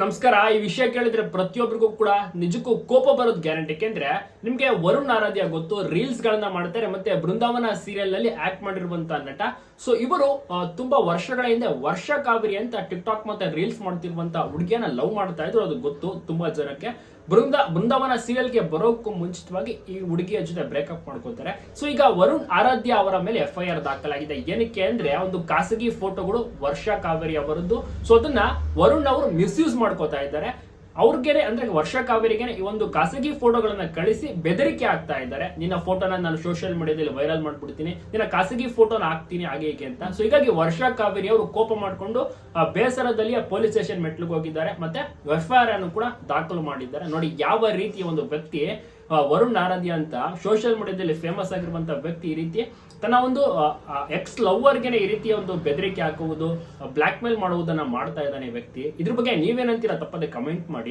ನಮಸ್ಕಾರ. ಈ ವಿಷಯ ಕೇಳಿದ್ರೆ ಪ್ರತಿಯೊಬ್ಬರಿಗೂ ಕೂಡ ನಿಜಕ್ಕೂ ಕೋಪ ಬರೋದು ಗ್ಯಾರಂಟಿ. ಯಾಕೆಂದ್ರೆ ನಿಮ್ಗೆ ವರುಣ್ ಆರಾಧ್ಯ ಗೊತ್ತು ರೀಲ್ಸ್ ಗಳನ್ನ ಮಾಡ್ತಾರೆ, ಮತ್ತೆ ಬೃಂದಾವನ ಸೀರಿಯಲ್ನಲ್ಲಿ ಆಕ್ಟ್ ಮಾಡಿರುವಂತ ನಟ. ಸೊ ಇವರು ತುಂಬಾ ವರ್ಷಗಳ ಹಿಂದೆ ವರ್ಷ ಕಾವೇರಿ ಅಂತ ಟಿಕ್ ಟಾಕ್ ಮತ್ತೆ ರೀಲ್ಸ್ ಮಾಡ್ತಿರುವಂತ ಹುಡುಗಿಯನ್ನ ಲವ್ ಮಾಡ್ತಾ ಇದ್ರು, ಅದು ಗೊತ್ತು ತುಂಬಾ ಜನಕ್ಕೆ. ಬೃಂದ ಬೃಂದಾವನ ಸೀರಿಯಲ್ಗೆ ಬರೋಕ್ಕೂ ಮುಂಚಿತವಾಗಿ ಈ ಹುಡುಗಿಯ ಜೊತೆ ಬ್ರೇಕಪ್ ಮಾಡ್ಕೋತಾರೆ ಸೊ ಈಗ ವರುಣ್ ಆರಾಧ್ಯ ಅವರ ಮೇಲೆ ಎಫ್ ಐ ಆರ್ ದಾಖಲಾಗಿದೆ. ಏನಕ್ಕೆ ಅಂದ್ರೆ ಒಂದು ಖಾಸಗಿ ಫೋಟೋಗಳು ವರ್ಷ ಕಾವೇರಿ ಅವರದ್ದು. ಸೊ ಅದನ್ನ ವರುಣ್ ಅವರು ಮಿಸ್ಯೂಸ್ ಮಾಡ್ಕೋತಾ ಇದ್ದಾರೆ. ಅವ್ರಿಗೆನೆ ಅಂದ್ರೆ ವರ್ಷ ಕಾವೇರಿಗೆ ಈ ಒಂದು ಖಾಸಗಿ ಫೋಟೋಗಳನ್ನ ಕಳಿಸಿ ಬೆದರಿಕೆ ಆಗ್ತಾ ಇದ್ದಾರೆ. ನಿನ್ನ ಫೋಟೋನ ನಾನು ಸೋಷಿಯಲ್ ಮೀಡಿಯಾದಲ್ಲಿ ವೈರಲ್ ಮಾಡ್ಬಿಡ್ತೀನಿ. ನಿನ್ನ ಖಾಸಗಿ ಫೋಟೋನ ಹಾಕ್ತೀನಿ ಹಾಗೆ ಅಂತ. ಸೊ ಹೀಗಾಗಿ ವರ್ಷ ಕಾವೇರಿ ಅವರು ಕೋಪ ಮಾಡಿಕೊಂಡು ಬೇಸರದಲ್ಲಿ ಪೊಲೀಸ್ ಸ್ಟೇಷನ್ ಮೆಟ್ಲಿಗೆ ಹೋಗಿದ್ದಾರೆ. ಮತ್ತೆ ಎಫ್ ಆರ್ ಅನ್ನು ಕೂಡ ದಾಖಲು ಮಾಡಿದ್ದಾರೆ. ನೋಡಿ, ಯಾವ ರೀತಿಯ ಒಂದು ವ್ಯಕ್ತಿ ವರುಣ್ ನಾರದಿ ಅಂತ ಸೋಷಿಯಲ್ ಮೀಡಿಯಾದಲ್ಲಿ ಫೇಮಸ್ ಆಗಿರುವಂತ ವ್ಯಕ್ತಿ ಈ ರೀತಿ ತನ್ನ ಒಂದು ಎಕ್ಸ್ ಲವ್ವರ್ಗೆನೆ ಈ ರೀತಿಯ ಒಂದು ಬೆದರಿಕೆ ಹಾಕುವುದು ಬ್ಲ್ಯಾಕ್ ಮೇಲ್ ಮಾಡುವುದನ್ನ ಮಾಡ್ತಾ ಇದ್ದಾನೆ ವ್ಯಕ್ತಿ. ಇದ್ರ ಬಗ್ಗೆ ನೀವೇನಂತೀರಾ? ತಪ್ಪದೆ ಕಮೆಂಟ್ ಮಾಡಿ.